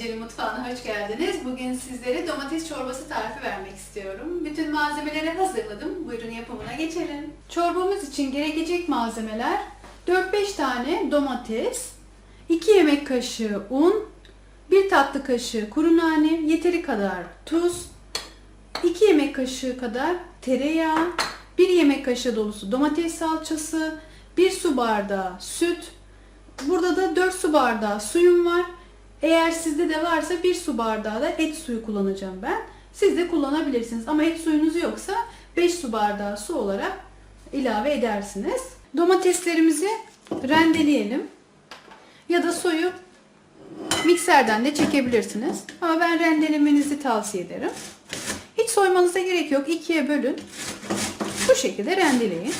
Hatice'nin mutfağına hoş geldiniz. Bugün sizlere domates çorbası tarifi vermek istiyorum. Bütün malzemeleri hazırladım. Buyurun yapımına geçelim. Çorbamız için gerekecek malzemeler 4-5 tane domates, 2 yemek kaşığı un, 1 tatlı kaşığı kuru nane, yeteri kadar tuz, 2 yemek kaşığı kadar tereyağı, 1 yemek kaşığı dolusu domates salçası, 1 su bardağı süt, Burada da 4 su bardağı suyum var. Eğer sizde de varsa 1 su bardağı da et suyu kullanacağım ben. Siz de kullanabilirsiniz ama et suyunuz yoksa 5 su bardağı su olarak ilave edersiniz. Domateslerimizi rendeleyelim. Ya da soyu mikserden de çekebilirsiniz. Ama ben rendelemenizi tavsiye ederim. Hiç soymanıza gerek yok. İkiye bölün. Bu şekilde rendeleyin.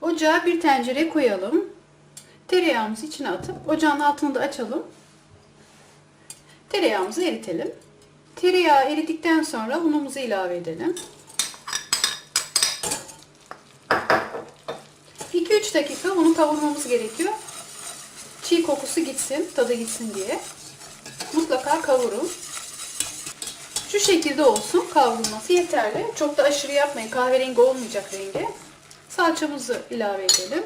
Ocağa bir tencere koyalım. Tereyağımızı içine atıp ocağın altını da açalım. Tereyağımızı eritelim. Tereyağı eridikten sonra unumuzu ilave edelim. 2-3 dakika unu kavurmamız gerekiyor. Çiğ kokusu gitsin, tadı gitsin diye. Mutlaka kavurun. Şu şekilde olsun kavrulması yeterli. Çok da aşırı yapmayın. Kahverengi olmayacak rengi. Salçamızı ilave edelim.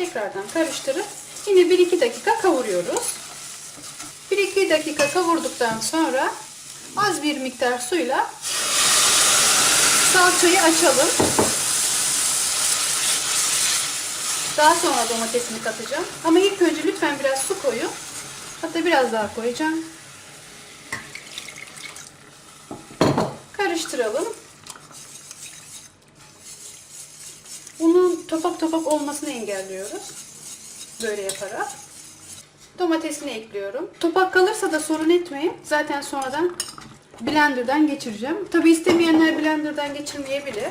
Tekrardan karıştırıp yine 1-2 dakika kavuruyoruz. 1-2 dakika kavurduktan sonra az bir miktar suyla salçayı açalım. Daha sonra domatesini katacağım. Ama ilk önce lütfen biraz su koyun. Hatta biraz daha koyacağım. Karıştıralım. Topak topak olmasını engelliyoruz. Böyle yaparak. Domatesini ekliyorum. Topak kalırsa da sorun etmeyin. Zaten sonradan blenderdan geçireceğim. Tabi istemeyenler blenderdan geçirmeyebilir.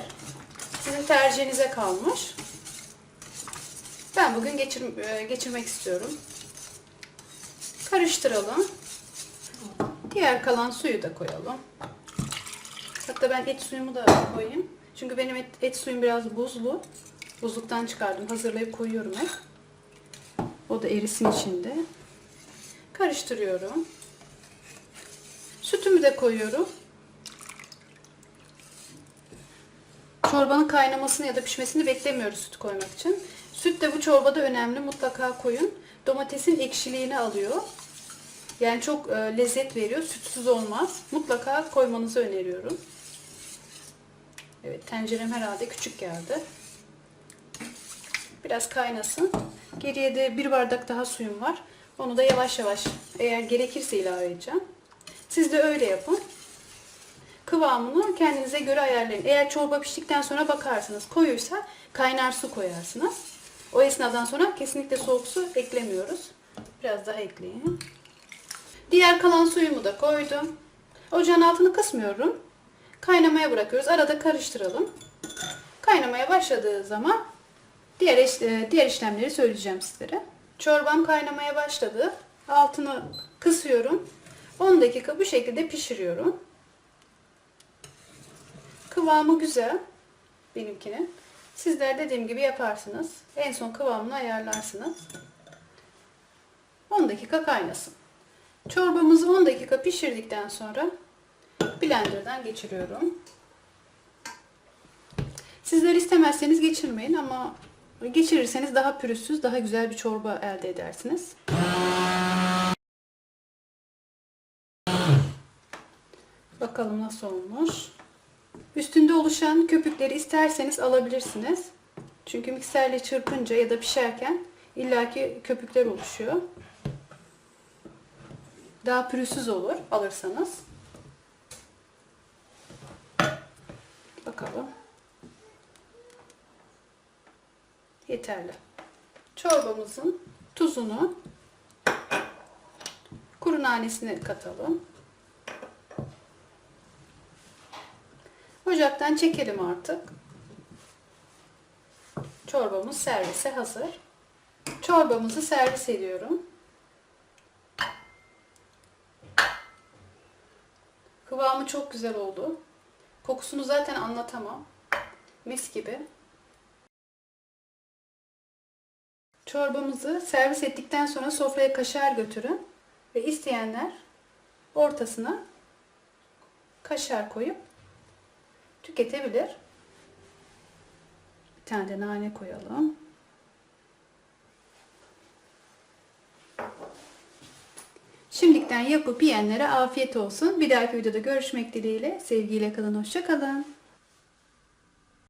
Sizin tercihinize kalmış. Ben bugün geçir, e, geçirmek istiyorum. Karıştıralım. Diğer kalan suyu da koyalım. Hatta ben et suyumu da koyayım. Çünkü benim et, et suyum biraz buzlu. Buzluktan çıkardım. Hazırlayıp koyuyorum hep. O da erisin içinde. Karıştırıyorum. Sütümü de koyuyorum. Çorbanın kaynamasını ya da pişmesini beklemiyoruz süt koymak için. Süt de bu çorbada önemli. Mutlaka koyun. Domatesin ekşiliğini alıyor. Yani çok e, lezzet veriyor. Sütsüz olmaz. Mutlaka koymanızı öneriyorum. Evet tencerem herhalde küçük geldi. Biraz kaynasın. Geriye de bir bardak daha suyum var. Onu da yavaş yavaş eğer gerekirse ilave edeceğim. Siz de öyle yapın. Kıvamını kendinize göre ayarlayın. Eğer çorba piştikten sonra bakarsınız koyuysa kaynar su koyarsınız. O esnadan sonra kesinlikle soğuk su eklemiyoruz. Biraz daha ekleyin. Diğer kalan suyumu da koydum. Ocağın altını kısmıyorum. Kaynamaya bırakıyoruz. Arada karıştıralım. Kaynamaya başladığı zaman diğer iş- e, diğer işlemleri söyleyeceğim sizlere. Çorbam kaynamaya başladı. Altını kısıyorum. 10 dakika bu şekilde pişiriyorum. Kıvamı güzel benimkinin. Sizler dediğim gibi yaparsınız. En son kıvamını ayarlarsınız. 10 dakika kaynasın. Çorbamızı 10 dakika pişirdikten sonra blenderdan geçiriyorum. Sizler istemezseniz geçirmeyin ama geçirirseniz daha pürüzsüz, daha güzel bir çorba elde edersiniz. Bakalım nasıl olmuş. Üstünde oluşan köpükleri isterseniz alabilirsiniz. Çünkü mikserle çırpınca ya da pişerken illaki köpükler oluşuyor. Daha pürüzsüz olur alırsanız. Bakalım. Yeterli. Çorbamızın tuzunu, kuru nanesini katalım. Ocaktan çekelim artık. Çorbamız servise hazır. Çorbamızı servis ediyorum. Kıvamı çok güzel oldu. Kokusunu zaten anlatamam. Mis gibi. Çorbamızı servis ettikten sonra sofraya kaşar götürün ve isteyenler ortasına kaşar koyup tüketebilir. Bir tane de nane koyalım. Şimdiden yapıp yiyenlere afiyet olsun. Bir dahaki videoda görüşmek dileğiyle. Sevgiyle kalın, hoşça kalın.